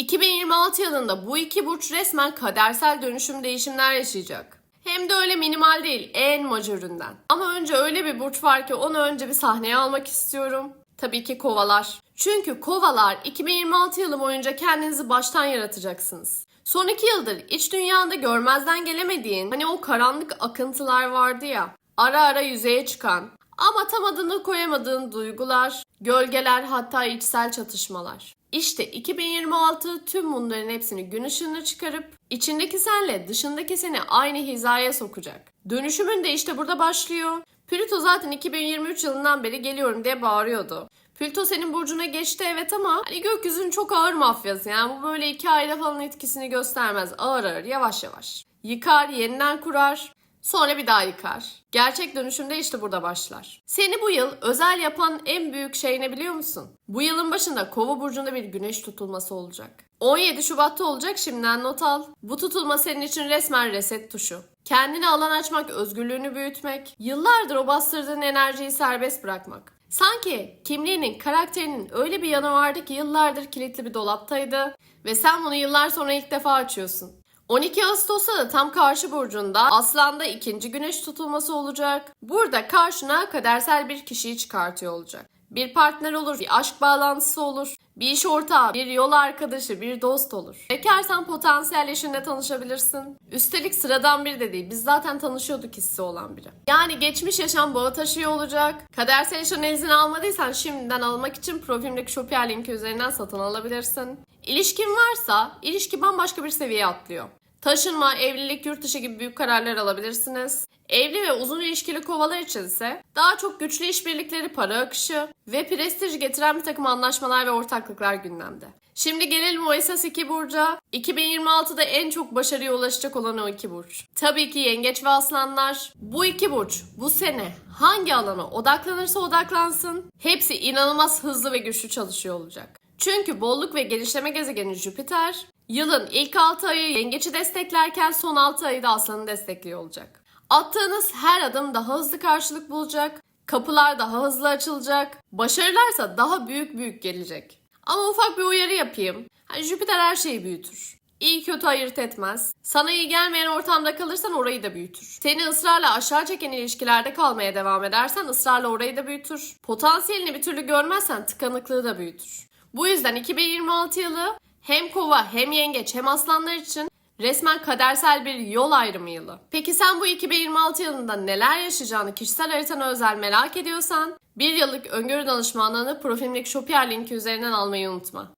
2026 yılında bu iki burç resmen kadersel dönüşüm değişimler yaşayacak. Hem de öyle minimal değil, en majöründen. Ama önce öyle bir burç var ki onu önce bir sahneye almak istiyorum. Tabii ki kovalar. Çünkü kovalar 2026 yılı boyunca kendinizi baştan yaratacaksınız. Son iki yıldır iç dünyanda görmezden gelemediğin hani o karanlık akıntılar vardı ya ara ara yüzeye çıkan ama tam adını koyamadığın duygular, gölgeler hatta içsel çatışmalar. İşte 2026 tüm bunların hepsini gün ışığına çıkarıp içindeki senle dışındaki seni aynı hizaya sokacak. Dönüşümün de işte burada başlıyor. Plüto zaten 2023 yılından beri geliyorum diye bağırıyordu. Plüto senin burcuna geçti evet ama hani gökyüzünün çok ağır mafyası yani bu böyle iki ayda falan etkisini göstermez. Ağır ağır yavaş yavaş. Yıkar, yeniden kurar. Sonra bir daha yıkar. Gerçek dönüşüm de işte burada başlar. Seni bu yıl özel yapan en büyük şey ne biliyor musun? Bu yılın başında Kova burcunda bir güneş tutulması olacak. 17 Şubat'ta olacak şimdiden not al. Bu tutulma senin için resmen reset tuşu. Kendine alan açmak, özgürlüğünü büyütmek, yıllardır o bastırdığın enerjiyi serbest bırakmak. Sanki kimliğinin, karakterinin öyle bir yanı vardı ki yıllardır kilitli bir dolaptaydı ve sen bunu yıllar sonra ilk defa açıyorsun. 12 Ağustos'ta da tam karşı burcunda Aslan'da ikinci güneş tutulması olacak. Burada karşına kadersel bir kişiyi çıkartıyor olacak. Bir partner olur, bir aşk bağlantısı olur, bir iş ortağı, bir yol arkadaşı, bir dost olur. Bekarsan potansiyel eşinle tanışabilirsin. Üstelik sıradan biri de değil, biz zaten tanışıyorduk hissi olan biri. Yani geçmiş yaşam bağı taşıyor olacak. Kadersel eş analizini almadıysan şimdiden almak için profilimdeki Shopier linki üzerinden satın alabilirsin. İlişkin varsa ilişki bambaşka bir seviyeye atlıyor. Taşınma, evlilik, yurt dışı gibi büyük kararlar alabilirsiniz. Evli ve uzun ilişkili kovalar için ise daha çok güçlü işbirlikleri, para akışı ve prestij getiren bir takım anlaşmalar ve ortaklıklar gündemde. Şimdi gelelim o esas iki burca. 2026'da en çok başarıya ulaşacak olan o iki burç. Tabii ki yengeç ve aslanlar. Bu iki burç bu sene hangi alana odaklanırsa odaklansın hepsi inanılmaz hızlı ve güçlü çalışıyor olacak. Çünkü bolluk ve genişleme gezegeni Jüpiter yılın ilk 6 ayı yengeci desteklerken son 6 ayı da aslanı destekliyor olacak. Attığınız her adım daha hızlı karşılık bulacak, kapılar daha hızlı açılacak, başarılarsa daha büyük büyük gelecek. Ama ufak bir uyarı yapayım. Hani Jüpiter her şeyi büyütür. İyi kötü ayırt etmez. Sana iyi gelmeyen ortamda kalırsan orayı da büyütür. Seni ısrarla aşağı çeken ilişkilerde kalmaya devam edersen ısrarla orayı da büyütür. Potansiyelini bir türlü görmezsen tıkanıklığı da büyütür. Bu yüzden 2026 yılı hem kova hem yengeç hem aslanlar için resmen kadersel bir yol ayrımı yılı. Peki sen bu 2026 yılında neler yaşayacağını kişisel haritana özel merak ediyorsan bir yıllık öngörü danışmanlığını profilimdeki Shopier linki üzerinden almayı unutma.